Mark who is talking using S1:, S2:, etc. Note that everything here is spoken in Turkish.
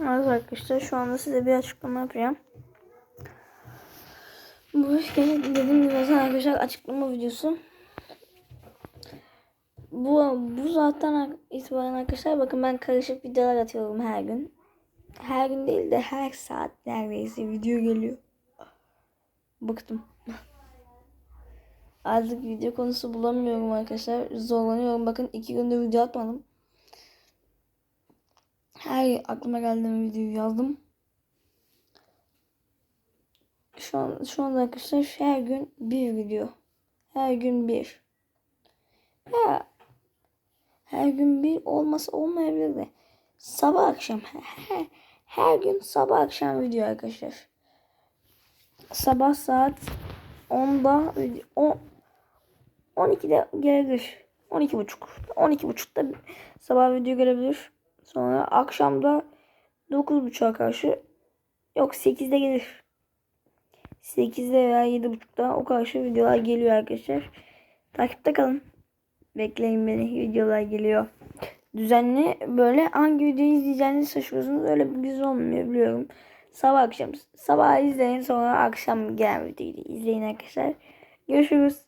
S1: Evet arkadaşlar şu anda size bir açıklama yapacağım. Bu dediğim gibi zaten arkadaşlar açıklama videosu. Bu, bu zaten itibaren arkadaşlar bakın ben karışık videolar atıyorum her gün. Her gün değil de her saat neredeyse video geliyor. Bıktım. Artık video konusu bulamıyorum arkadaşlar. Zorlanıyorum. Bakın iki gündür video atmadım. Her aklıma geldiğim videoyu yazdım. Şu an şu anda arkadaşlar her gün bir video. Her gün bir. Ya her gün bir olmasa olmayabilir de. Sabah akşam her, her gün sabah akşam video arkadaşlar. Sabah saat 10'da video- o 12'de gelebilir. 12 buçuk. 12 buçukta sabah video gelebilir. Sonra akşamda 9.30'a karşı yok 8'de gelir. 8'de veya 7.30'da o karşı videolar geliyor arkadaşlar. Takipte kalın. Bekleyin beni. Videolar geliyor. Düzenli böyle hangi videoyu izleyeceğinizi şaşırıyorsunuz. Öyle bir güzel olmuyor biliyorum. Sabah akşam. Sabah izleyin sonra akşam gelen videoyu izleyin arkadaşlar. Görüşürüz.